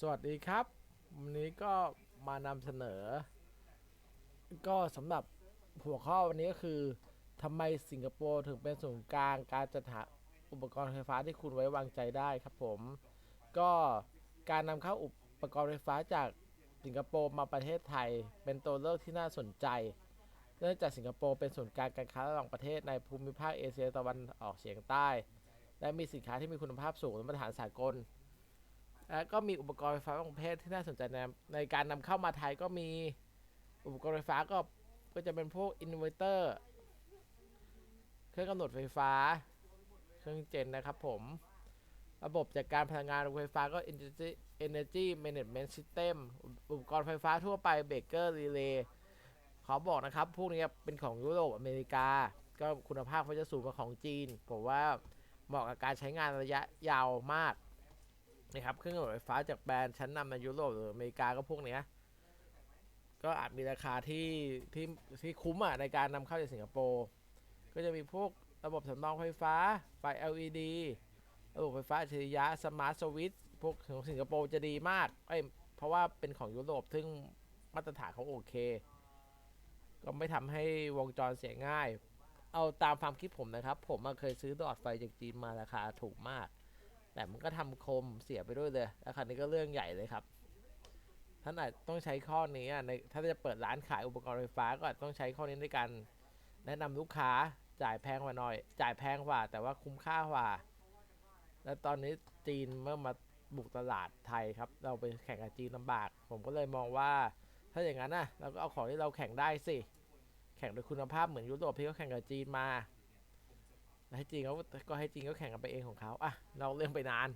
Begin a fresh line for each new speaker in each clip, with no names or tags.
สวัสดีครับ วันนี้ก็มานำเสนอ ก็สำหรับหัวข้อวันนี้ก็คือทำไมสิงคโปร์ถึงเป็นศูนย์กลางการจัดหาอุปกรณ์ไฟฟ้าที่คุณไว้วางใจได้ครับผม ก็การนำเข้าอุปกรณ์ไฟฟ้าจากสิงคโปร์มาประเทศไทย เป็นตัวเลือกที่น่าสนใจเนื่องจากสิงคโปร์เป็นศูนย์กลางการค้าระหว่างประเทศในภูมิภาคเอเชียตะวันออกเฉียงใต้ และมีสินค้าที่มีคุณภาพสูงและมาตรฐานสากล และก็มีอุปกรณ์ไฟฟ้าบางประเภทที่น่าสนใจในในการนำเข้ามาไทยก็มีอุปกรณ์ไฟฟ้าก็ก็จะเป็นพวกอินเวอร์เตอร์เครื่องกำหนดไฟฟ้า เครื่องเจนนะครับผม ระบบจัดการพลังงานไฟฟ้าก็ Energy Energy Management System อุปกรณ์ไฟฟ้าทั่วไปเบเกอร์รีเลย์ขอบอกนะครับ พวกนี้เป็นของยุโรปอเมริกา ก็คุณภาพเขาจะสูงกว่าของจีน ผมว่าเหมาะกับการใช้งานระยะยาวมาก นะครับเครื่องกำหนดไฟฟ้าจากแบรนด์ชั้นนำในยุโรปหรืออเมริกาก็พวกเนี้ยก็อาจมีราคาที่ที่ที่คุ้มอะในการนำเข้าจากสิงคโปร์ก็จะมีพวกระบบสำรองไฟฟ้าไฟ LED ระบบไฟฟ้าอัจฉริยะสมาร์ทสวิตพวกของสิงคโปร์จะดีมากเอ้ยเพราะว่าเป็นของยุโรปซึ่งมาตรฐานเขาโอเค ก็ไม่ทำให้วงจรเสียง่าย เอาตามความคิดผมนะครับ ผมเคยซื้อหลอดไฟจากจีนมาราคาถูกมาก แต่มันก็ทำโคมเสียไปด้วยเลยแล้วคันนี้ก็เรื่องใหญ่เลยครับท่านอาจต้องใช้ข้อนี้อะในถ้าจะเปิดร้านขายอุปกรณ์ไฟฟ้าก็อาจต้องใช้ข้อนี้ในการแนะนำลูกค้าจ่ายแพงกว่าน่อย จ่ายแพงกว่า แต่ว่าคุ้มค่ากว่า และตอนนี้จีนเมื่อมาบุกตลาดไทยครับ เราไปแข่งกับจีนลำบาก ผมก็เลยมองว่า ถ้าอย่างนั้นนะเราก็เอาของที่เราแข่งได้สิ แข่งโดยคุณภาพเหมือนยุโรปที่เขาแข่งกับจีนมา ให้จีนเขาก็ให้จีนเขาแข่งกันไปเองของเขาอะเราเรื่องไปนาน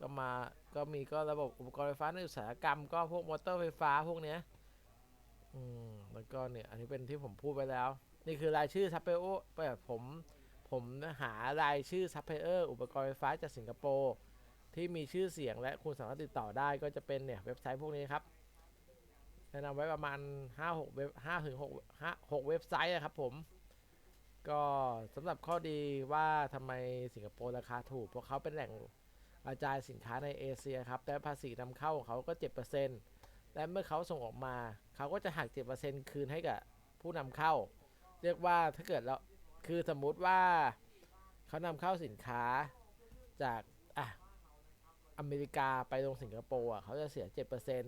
ก็มาก็มีก็ระบบอุปกรณ์ไฟฟ้าในอุตสาหกรรมก็พวกมอเตอร์ไฟฟ้าพวกเนี้ยอืมแล้วก็เนี่ยอันนี้เป็นที่ผมพูดไปแล้ว นี่คือรายชื่อซัพพลายเออร์แบบผมผมหารายชื่อซัพพลายเออร์อุปกรณ์ไฟฟ้าจากสิงคโปร์ที่มีชื่อเสียงและคุณสามารถติดต่อได้ก็จะเป็นเนี่ยเว็บไซต์พวกนี้ครับแนะนำไว้ประมาณ5 6เว็บ5ถึง6 5 6เว็บไซต์อะครับผม ก็สำหรับข้อดีว่าทำไมสิงคโปร์ราคาถูก เพราะเขาเป็นแหล่งกระจายสินค้าในเอเชียครับและภาษีนำเข้าของเขาก็ 7%และเมื่อเขาส่งออกมา เขาก็จะหัก 7%คืนให้กับผู้นำเข้า เรียกว่าถ้าเกิดเราคือสมมุติว่าเขานำเข้าสินค้าจากอะอเมริกาไปลงสิงคโปร์อะเขาจะเสีย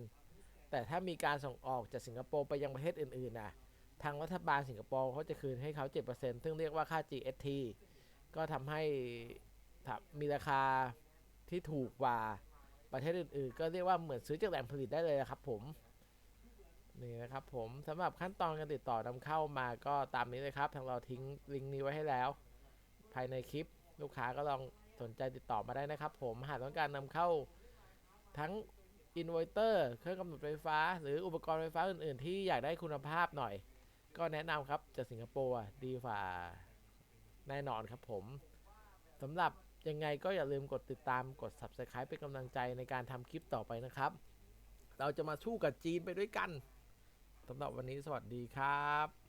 7%แต่ถ้ามีการส่งออกจากสิงคโปร์ไปยังประเทศอื่นๆนะ ทางรัฐบาลสิงคโปร์เขาจะคืนให้เขา 7%ซึ่งเรียกว่าค่า GST ก็ทำให้มีราคาที่ถูกกว่าประเทศอื่นๆ ก็เรียกว่าเหมือนซื้อจากแหล่งผลิตได้เลยครับผมนี่นะครับผมสำหรับขั้นตอนการติดต่อนำเข้ามาก็ตามนี้เลยครับทางเราทิ้งลิงก์นี้ไว้ให้แล้ว ภายในคลิปลูกค้าก็ลองสนใจติดต่อมาได้นะครับ ผมหากต้องการนำเข้าทั้งอินเวอร์เตอร์เครื่องกำเนิดไฟฟ้า หรืออุปกรณ์ไฟฟ้าอื่น ๆ ที่อยากได้คุณภาพหน่อย ก็แนะนำครับจากสิงคโปร์ดีฝ่าแน่นอนครับผมสำหรับยังไงก็อย่าลืมกดติดตามกด Subscribe เป็นกำลังใจในการทำคลิปต่อไปนะครับ เราจะมาสู้กับจีนไปด้วยกันสำหรับวันนี้สวัสดีครับ